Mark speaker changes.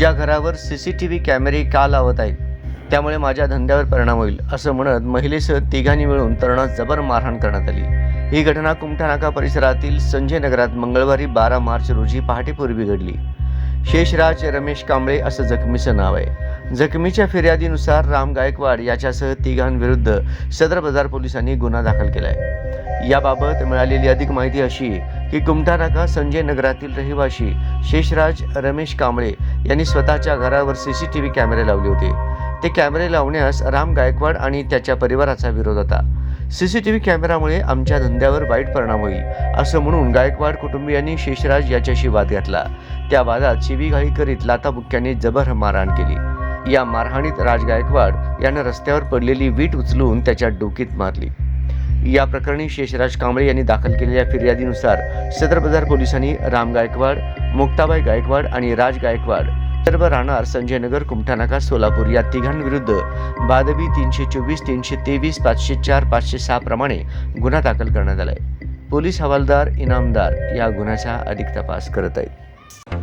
Speaker 1: तुझ्या घरावर C C T V कॅमेरे का लावत आहेत? त्यामुळे माझ्या धंद्यावर परिणाम होईल असं म्हणत महिलेसह तिघांनी मिळून तरुणास जबर मारहाण करण्यात आली. ही घटना कुमठा नाका परिसरातील संजय नगरात मंगळवारी बारा मार्च रोजी पहाटेपूर्वी घडली. शेषराज रमेश कांबळे असं जखमीचं नाव आहे. जखमीच्या फिर्यादीनुसार राम गायकवाड याच्यासह तिघांविरुद्ध सदर बाजार पोलिसांनी गुन्हा दाखल केला आहे याबाबत मिळालेली अधिक माहिती अशी की कुमठा नाका संजय नगरातील रहिवाशी शेषराज रमेश कांबळे यांनी स्वतःच्या घरावर सी सी टी व्ही कॅमेरे लावले होते. ते कॅमेरे लावण्यास राम गायकवाड आणि त्याच्या परिवाराचा विरोध होता. सी सी टी व्ही कॅमेरामुळे आमच्या धंद्यावर वाईट परिणाम होईल असं म्हणून गायकवाड कुटुंबियांनी शेषराज याच्याशी वाद घातला. त्या वादात शिवीगाळी करीत लाताबुक्क्याने जबर मारहाण केली. या मारहाणीत राज गायकवाड यानं रस्त्यावर पडलेली वीट उचलून त्याच्या डोकीत मारली. या प्रकरणी शेषराज कांबळे यांनी दाखल केलेल्या फिर्यादीनुसार सदर बाजार पोलिसांनी राम गायकवाड मुक्ताबाई गायकवाड आणि राज गायकवाड सर्व राहणार संजय नगर कुमठानाका सोलापूर या तिघांविरुद्ध बादबी तीनशे चोवीस तीनशे तेवीस पाचशे चार पाचशे सहा प्रमाणे गुन्हा दाखल करण्यात आलाय. पोलीस हवालदार इनामदार या गुन्ह्याचा अधिक तपास करत आहेत.